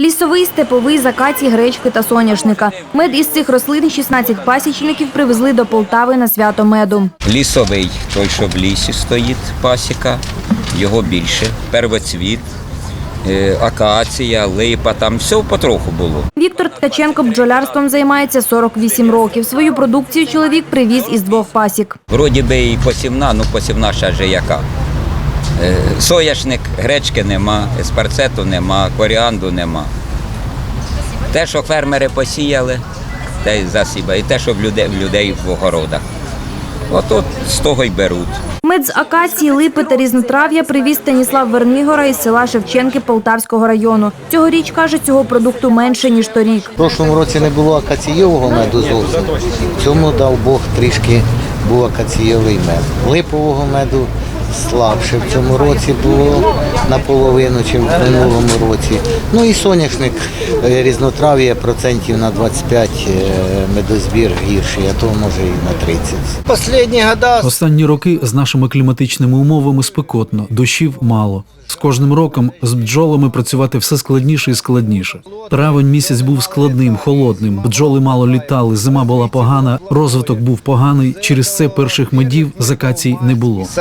Лісовий, степовий, закаті, гречки та соняшника. Мед із цих рослин 16 пасічників привезли до Полтави на свято меду. Лісовий, той, що в лісі стоїть пасіка, його більше. Первоцвіт, е, акація, липа, там все потроху було. Віктор Ткаченко бджолярством займається 48 років. Свою продукцію чоловік привіз із двох пасік. Вроді би і посівна, ну посівна ще ж яка. Е, Сояшник, гречки нема, еспарцету нема, коріанду нема. Те, що фермери посіяли, те й засіба, і те, що в людей, в людей в огородах. От з того й беруть. Мед з акації, липи та різнотрав'я привіз Станіслав Вернигора із села Шевченки Полтавського району. Цьогоріч, каже, цього продукту менше, ніж торік. В прошлому році не було акаційового меду зовсім. В цьому дав Бог трішки був акаційовий мед. Липового меду слабше в цьому році було наполовину, чи в минулому році. Ну і соняшник е, різнотрав'я процентів на 25 е, медозбір гірший, а то може і на 30. Останні года Останні роки з нашими кліматичними умовами спекотно, дощів мало. З кожним роком з бджолами працювати все складніше і складніше. Травень місяць був складним, холодним. Бджоли мало літали, зима була погана, розвиток був поганий. Через це перших медів з акацій не було. з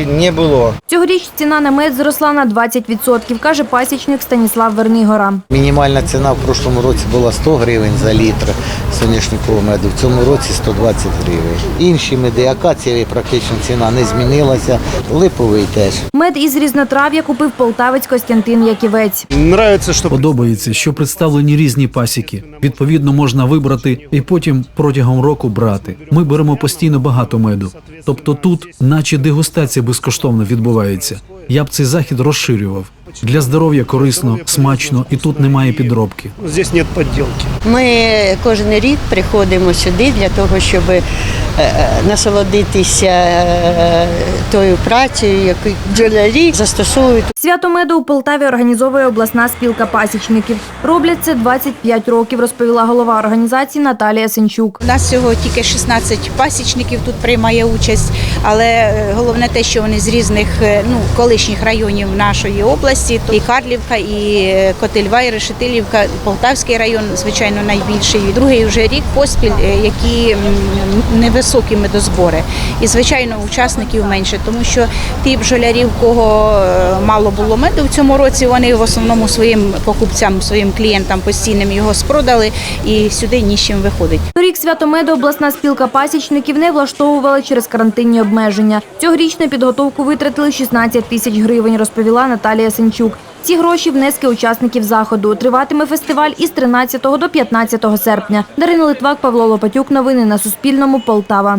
акації не було. Цьогоріч ціна на мед зросла на 20%, каже пасічник Станіслав Вернигора. Мінімальна ціна в прошлому році була 100 гривень за літр соняшникового меду, в цьому році 120 гривень. Інші меди, акацієві практично ціна не змінилася, липовий теж. Мед із різнотрав'я купив полтавець Костянтин Яківець. Нравится, что Подобається, що представлені різні пасіки. Відповідно, можна вибрати і потім протягом року брати. Ми беремо постійно багато меду. Тобто тут, наче дегустація безкоштовно відбувається. Я б цей захід розширював. Для здоров'я корисно, смачно, і тут немає підробки. здесь нет подделки. Ми кожен рік приходимо сюди для того, щоб е, е, насолодитися е, тою працею, яку бджолярі застосовують Свято меду у Полтаві організовує обласна спілка пасічників. Роблять це 25 років, розповіла голова організації Наталія Сенчук. У нас всього тільки 16 пасічників тут приймає участь, але е, головне те, що вони з різних е, ну колишніх районів нашої області, то і Карлівка, і е, Котельва, і Решетилівка, Полтавський район, звичайно, найбільший. І Другий вже рік поспіль, які невисокі медозбори. І звичайно, учасників менше, тому що ті бджолярі, кого е, мало було меду в цьому році, вони в основному своїм покупцям, своїм клієнтам постійним його спродали, і сюди ні з чим виходить. Торік свято меду обласна спілка пасічників не влаштовувала через карантинні обмеження. Цьогоріч на підготовку витратили 16 тисяч гривень, розповіла Наталія Сенчук. Ці гроші внески учасників заходу. Триватиме фестиваль із 13 до 15 серпня. Дарина Литвак, Павло Лопатюк. Новини на Суспільному. Полтава.